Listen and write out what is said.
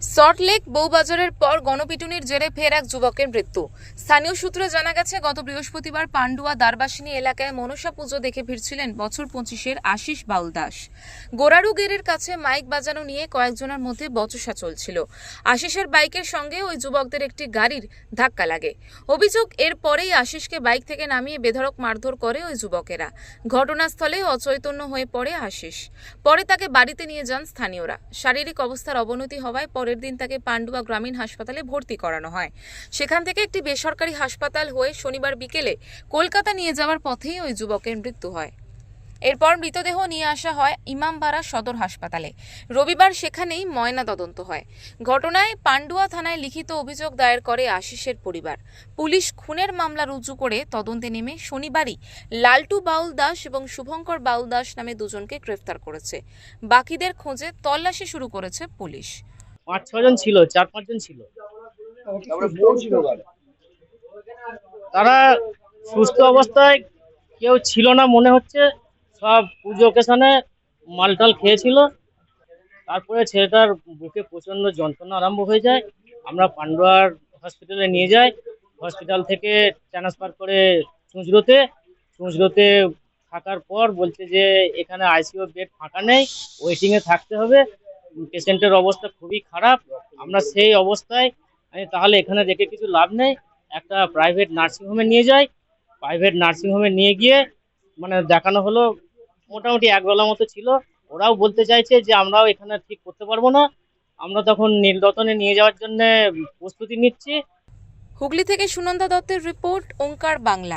সল্টলেক বউবাজারের পর গণপিটুনির জেরে ফের এক যুবকের মৃত্যু। স্থানীয় সূত্রে জানা গেছে, গত বৃহস্পতিবার পান্ডুয়া দারবাসিনী এলাকায় মনসা পুজো দেখে ফিরছিলেন বছর পঁচিশের আশিস বাউল দাস গোরারু গেরের কাছে মাইক বাজানো নিয়ে কয়েকজনের মধ্যে বচসা চলছিল। আশিসের বাইকের সঙ্গে ওই যুবকদের একটি গাড়ির ধাক্কা লাগে। অভিযোগ, এর পরেই আশিসকে বাইক থেকে নামিয়ে বেধড়ক মারধর করে ওই যুবকেরা। ঘটনাস্থলে অচৈতন্য হয়ে পড়ে আশিস। পরে তাকে বাড়িতে নিয়ে যান স্থানীয়রা। শারীরিক অবস্থার অবনতি হওয়ায় পরের দিন তাকে পান্ডুয়া গ্রামীণ হাসপাতালে ভর্তি করানো হয়। সেখান থেকে একটি বেসরকারি হাসপাতাল হয়ে শনিবার বিকেলে কলকাতা নিয়ে যাওয়ার পথেই ওই যুবকের মৃত্যু হয়। এরপর মৃতদেহ নিয়ে আসা হয় ইমামবাড়া সদর হাসপাতালে। রবিবার সেখানেই ময়না তদন্ত হয়। ঘটনায় পান্ডুয়া থানায় লিখিত অভিযোগ দায়ের করে আশিসের পরিবার। পুলিশ খুনের মামলা রুজু করে তদন্তে নেমে শনিবারই লালটু বাউল দাস এবং শুভঙ্কর বাউল দাস নামে দুজনকে গ্রেফতার করেছে। বাকিদের খোঁজে তল্লাশি শুরু করেছে পুলিশ। পাঁচ ছজন ছিল চার পাঁচজন ছিল। তারা সুস্থ অবস্থায় কেউ ছিল না মনে হচ্ছে। সব পুজো ওকেশনে মালটাল খেয়েছিল। তারপরে ছেলেটার বুকে প্রচণ্ড যন্ত্রণা আরম্ভ হয়ে যায়। আমরা পান্ডুয়ার হসপিটালে নিয়ে যাই। হসপিটাল থেকে ট্রান্সফার করে চুঁচড়োতে। চুঁচড়োতে থাকার পর বলছে যে এখানে আইসিইউ বেড ফাঁকা নেই ওয়েটিংয়ে থাকতে হবে। পেশেন্টের অবস্থা খুবই খারাপ। আমরা সেই অবস্থায় তাহলে এখানে রেখে কিছু লাভ নেই। একটা প্রাইভেট নার্সিংহোমে নিয়ে যাই। প্রাইভেট নার্সিংহোমে নিয়ে গিয়ে মানে দেখানো হলো, মোটামুটি একবেলা মতো ছিল। ওরাও বলতে চাইছে যে আমরাও এখানে ঠিক করতে পারব না। আমরা তখন নীলরতনে নিয়ে যাওয়ার জন্য প্রস্তুতি নিচ্ছি। হুগলি থেকে সুনন্দা দত্তের রিপোর্ট, ওঙ্কার বাংলা।